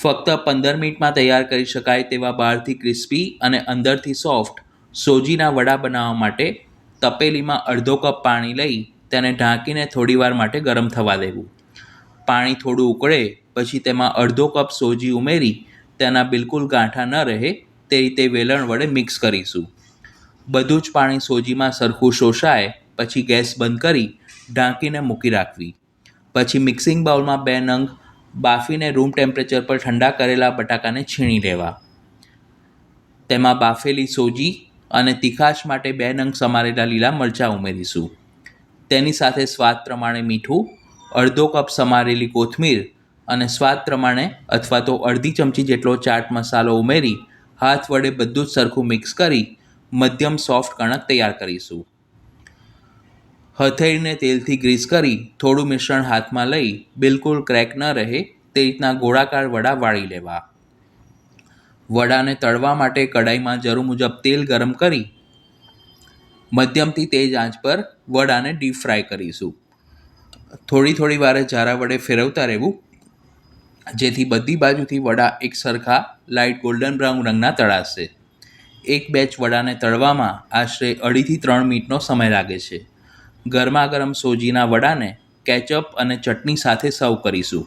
ફક્ત પંદર મિનિટમાં તૈયાર કરી શકાય તેવા બહારથી ક્રિસ્પી અને અંદરથી સોફ્ટ સોજીના વડા બનાવવા માટે તપેલીમાં અડધો કપ પાણી લઈ તેને ઢાંકીને થોડીવાર માટે ગરમ થવા દેવું. પાણી થોડું ઉકળે, પછી તેમાં અડધો કપ સોજી ઉમેરી તેના બિલકુલ ગાંઠા ન રહે તે રીતે વેલણ વડે મિક્સ કરીશું. બધું જ પાણી સોજીમાં સરખું શોષાય, પછી ગેસ બંધ કરી ઢાંકીને મૂકી રાખવી. પછી મિક્સિંગ બાઉલમાં બે નંગ બાફીને રૂમ ટેમ્પરેચર પર ઠંડા કરેલા બટાકાને છીણી લેવા. તેમાં બાફેલી સોજી અને તીખાશ માટે બે નંગ સમારેલા લીલા મરચાં ઉમેરીશું. તેની સાથે સ્વાદ પ્રમાણે મીઠું, અડધો કપ સમારેલી કોથમીર અને સ્વાદ પ્રમાણે અથવા તો અડધી ચમચી જેટલો ચાટ મસાલો ઉમેરી, હાથ વડે બધું જ સરખું મિક્સ કરી, મધ્યમ સોફ્ટ કણક તૈયાર કરીશું. હથેળીને તેલથી ગ્રીસ કરી થોડું મિશ્રણ હાથમાં લઈ બિલકુલ ક્રેક ન રહે તે રીતના ગોળાકાર વડા વાળી લેવા. વડાને તળવા માટે કડાઈમાં જરૂર મુજબ તેલ ગરમ કરી મધ્યમથી તેજ આંચ પર વડાને ડીપ ફ્રાય કરીશું. થોડી થોડી વારે જારા વડે ફેરવતા રહેવું. જેથી બધી બાજુથી વડા એક સરખા લાઇટ ગોલ્ડન બ્રાઉન રંગના તળાશે. એક બેચ વડાને તળવામાં આશરે અઢીથી ત્રણ મિનિટનો સમય લાગે છે. ગરમા ગરમ સોજીના વડાને કેચઅપ અને ચટણી સાથે સર્વ કરીશું.